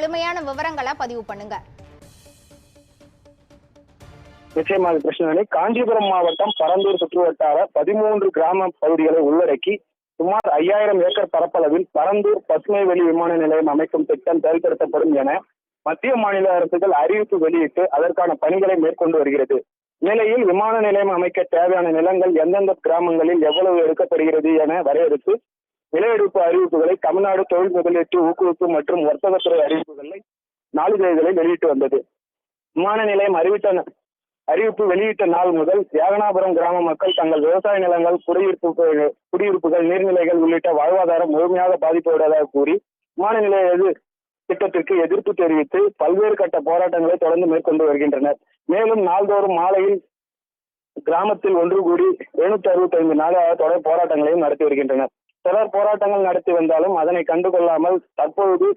முழுமையான விவரங்களை பதிவு பண்ணுங்க. நிச்சயமாக கிருஷ்ணவேணி காஞ்சிபுரம் மாவட்டம் பரந்தூர் சுற்றுவட்டார பதிமூன்று கிராம பகுதிகளை உள்ளடக்கி சுமார் ஐயாயிரம் ஏக்கர் பரப்பளவில் பரந்தூர் பசுமை வெளி விமான நிலையம் அமைக்கும் திட்டம் செயல்படுத்தப்படும் என மத்திய மாநில அரசுகள் அறிவிப்பு வெளியிட்டு அதற்கான பணிகளை மேற்கொண்டு வருகிறது. நிலையில் விமான நிலையம் அமைக்க தேவையான நிலங்கள் எந்தெந்த கிராமங்களில் எவ்வளவு எடுக்கப்படுகிறது என வரையறுத்து விலையெடுப்பு அறிவிப்புகளை தமிழ்நாடு தொழில் முதலீட்டு ஊக்குவிப்பு மற்றும் வர்த்தகத்துறை அறிவிப்புகளை நாளிதழ்களில் வெளியிட்டு வந்தது. விமான நிலையம் அறிவித்த அறிவிப்பு வெளியிட்ட நாள் முதல் தியாகனாபுரம் கிராம மக்கள் தங்கள் விவசாய நிலங்கள் குடியிருப்பு குடியிருப்புகள் நீர்நிலைகள் உள்ளிட்ட வாழ்வாதாரம் முழுமையாக பாதிப்புள்ளதாக கூறி விமான நிலைய எது திட்டத்திற்கு எதிர்ப்பு தெரிவித்து பல்வேறு கட்ட போராட்டங்களை தொடர்ந்து மேற்கொண்டு வருகின்றனர். மேலும் நாள்தோறும் மாலையில் கிராமத்தில் ஒன்று கூடி எழுநூத்தி அறுபத்தி ஐந்து நாளாக தொடர் போராட்டங்களையும் நடத்தி வருகின்றனர். சிலர் போராட்டங்கள் நடத்தி வந்தாலும் அதனை கண்டுகொள்ளாமல் தற்பொழுது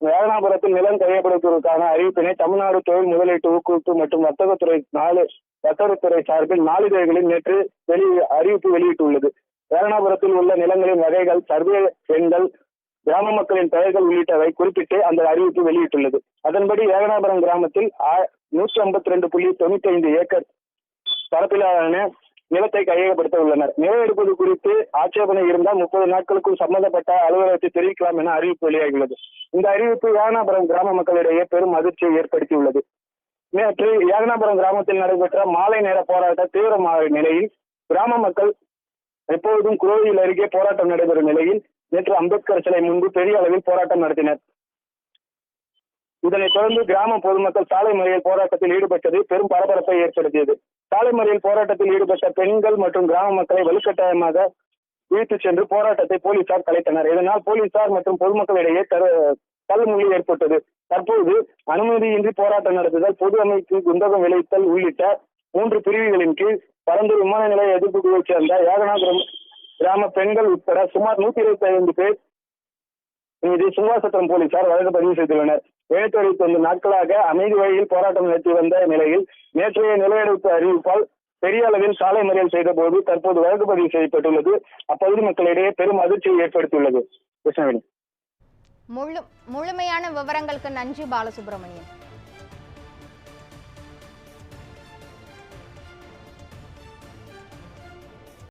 வேதனாபுரத்தில் நிலம் கையப்படுத்துவதற்கான அறிவிப்பினை தமிழ்நாடு தொழில் முதலீட்டு ஊக்குவிப்பு மற்றும் வர்த்தகத்துறை நாலு வர்த்தகத்துறை சார்பில் நாளிதழ்களில் நேற்று வெளி அறிவிப்பு வெளியிட்டுள்ளது. வேதனாபுரத்தில் உள்ள நிலங்களின் வகைகள் சர்வே எண்கள் கிராம மக்களின் பெயர்கள் உள்ளிட்டவை குறிப்பிட்டு அந்த அறிவிப்பு வெளியிட்டுள்ளது. அதன்படி ஏகனாபுரம் கிராமத்தில் நூற்றி ஐம்பத்தி ரெண்டு புள்ளி தொண்ணூத்தி ஐந்து ஏக்கர் பரப்பிலான நிலத்தை கையகப்படுத்த உள்ளனர். நிலம் எடுப்பது குறித்து ஆட்சேபனை இருந்தால் முப்பது நாட்களுக்குள் சம்பந்தப்பட்ட அலுவலகத்தை தெரிவிக்கலாம் என அறிவிப்பு வெளியாகியுள்ளது. இந்த அறிவிப்பு யானாபுரம் கிராம மக்களிடையே பெரும் அதிர்ச்சியை ஏற்படுத்தியுள்ளது. நேற்று யாகனாபுரம் கிராமத்தில் நடைபெற்ற மாலை நேர போராட்ட தீவிரமான நிலையில் கிராம மக்கள் எப்போதும் குரோவில் அருகே போராட்டம் நடைபெறும் நிலையில் நேற்று அம்பேத்கர் சிலை முன்பு பெரிய அளவில் போராட்டம் நடத்தினர். இதனைத் தொடர்ந்து கிராம பொதுமக்கள் சாலை மறியல் போராட்டத்தில் ஈடுபட்டது பெரும் பரபரப்பை ஏற்படுத்தியது. சாலை மறியல் போராட்டத்தில் ஈடுபட்ட பெண்கள் மற்றும் கிராம மக்களை வலுக்கட்டாயமாக இழுத்துச் சென்று போராட்டத்தை போலீசார் கலைத்தனர். இதனால் போலீசார் மற்றும் பொதுமக்களிடையே தள்ளுமொழி ஏற்பட்டது. தற்போது அனுமதியின்றி போராட்டம் நடத்துதல் பொது அமைப்பு குந்தகம் விளைத்தல் உள்ளிட்ட மூன்று பிரிவுகளின் கீழ் பரந்தூர் விமான நிலைய எதிர்ப்பு குழுவைச் சேர்ந்த யாகநாதபுரம் கிராம பெண்கள் உட்பட சுமார் நூத்தி இருபத்தி ஐந்து பேர் மீது சுங்காசத்திரம் போலீசார் வழக்கு பதிவு செய்துள்ளனர். எழுநூத்தி அறுபத்தி நாட்களாக அமைதி வழியில் போராட்டம் நடத்தி வந்த நிலையில் நேற்றைய நிலையெடுப்பு அறிவிப்பால் பெரிய அளவில் சாலை மறியல் செய்த போது தற்போது வழக்கு பதிவு செய்யப்பட்டுள்ளது. அப்பகுதி மக்களிடையே பெரும் அதிர்ச்சியை ஏற்படுத்தியுள்ளது. கிருஷ்ணவேணி. முழு முழுமையான விவரங்களுக்கு நன்றி பாலசுப்ரமணியன்